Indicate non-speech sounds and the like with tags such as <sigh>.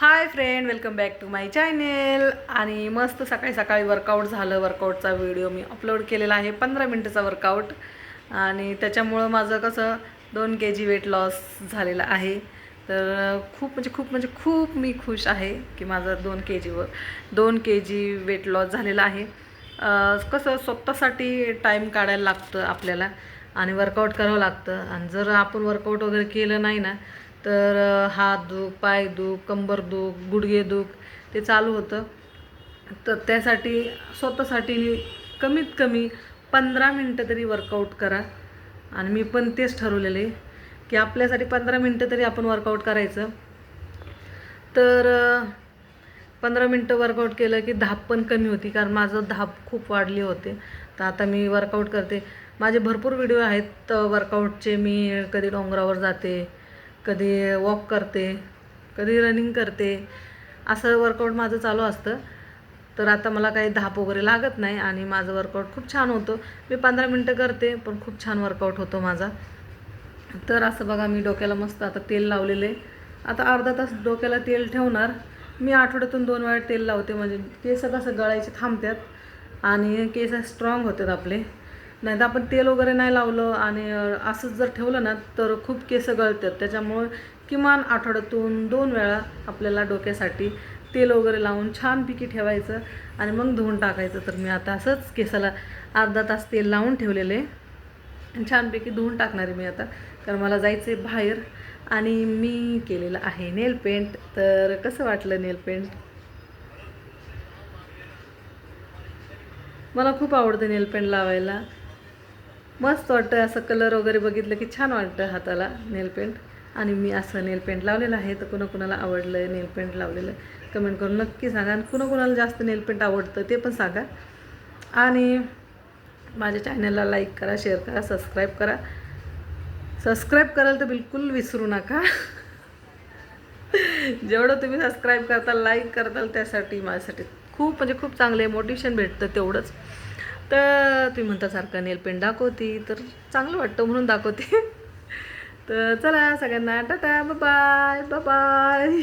Hi friend welcome back to my channel आणि मस्त सकाळी सकाळी वर्कआउट झालं. वर्कआउटचा व्हिडिओ मी अपलोड केलेला आहे. पंधरा मिनटाचा वर्कआउट आणि त्याच्यामुळं माझं कसं दोन के जी वेट लॉस झालेलं आहे. तर खूप म्हणजे खूप म्हणजे खूप मी खुश आहे की माझं दोन के जीवर दोन के जी वेट लॉस झालेलं आहे. कसं स्वतःसाठी टाईम काढायला लागतं आपल्याला आणि वर्कआउट करावं लागतं. आणि जर आपण वर्कआउट वगैरे केलं नाही ना तर हात दुख पाय दुख कंबर दुख गुडघे दुख ते चालू होतं. तर त्यासाठी स्वतःसाठी कमीत कमी पंधरा मिनटं तरी वर्कआउट करा. आणि मी पण तेच ठरवलेले की आपल्यासाठी पंधरा मिनटं तरी आपण वर्कआउट करायचं. तर पंधरा मिनटं वर्कआउट केलं की धाप पण कमी होती कारण माझं धाप खूप वाढले होते. तर आता मी वर्कआउट करते. माझे भरपूर व्हिडिओ आहेत वर्कआउटचे मी कधी डोंगरावर जाते कधी वॉक करते कधी रनिंग करते असं वर्कआउट माझं चालू असतं. तर आता मला काही धाप वगैरे लागत नाही आणि माझं वर्कआउट खूप छान होतं. मी पंधरा मिनटं करते पण खूप छान वर्कआउट होतो माझा. तर असं बघा मी डोक्याला मस्त आता तेल लावलेलं. आहे आता अर्धा तास डोक्याला तेल ठेवणार. मी आठवड्यातून दोन वेळा तेल लावते म्हणजे केस कसं गळायचे थांबतात आणि केस स्ट्रॉंग होतात आपले. नाही तर आपण तेल वगैरे नाही लावलं आणि असंच जर ठेवलं ना तर खूप केस गळतात. त्याच्यामुळं किमान आठवड्यातून दोन वेळा आपल्याला डोक्यासाठी तेल वगैरे लावून छानपैकी ठेवायचं आणि मग धुवून टाकायचं. तर मी आता असंच केसाला अर्धा तास तेल लावून ठेवलेले छानपैकी धुवून टाकणार आहे मी आता. कारण मला जायचं आहे बाहेर आणि मी केलेलं आहे नेल पेंट. तर कसं वाटलं नेल पेंट? मला खूप आवडतं नेल पेंट लावायला. मस्त वाटतं असं कलर वगैरे बघितलं की छान वाटतं हाताला नेल पेंट आणि मी असं नेल पेंट लावलेलं आहे तर कुणाकुणाला आवडलं आहे नेल पेंट लावलेलं कमेंट करून नक्की सांगा. आणि कुणाकुणाला जास्त नेल पेंट आवडतं ते पण सांगा. आणि माझ्या चॅनलला लाईक करा शेअर करा सबस्क्राईब करा. सबस्क्राईब कराल तर बिलकुल विसरू नका. जेवढं तुम्ही सबस्क्राईब करताल लाईक करताल त्यासाठी माझ्यासाठी खूप म्हणजे खूप चांगले मोटिवेशन भेटतं तेवढंच. तर तुम्ही म्हणता सारखं नेल दाखवती तर चांगलं वाटतं म्हणून दाखवते. <laughs> तर चला सगळ्यांना टाटा बाय बाय बाय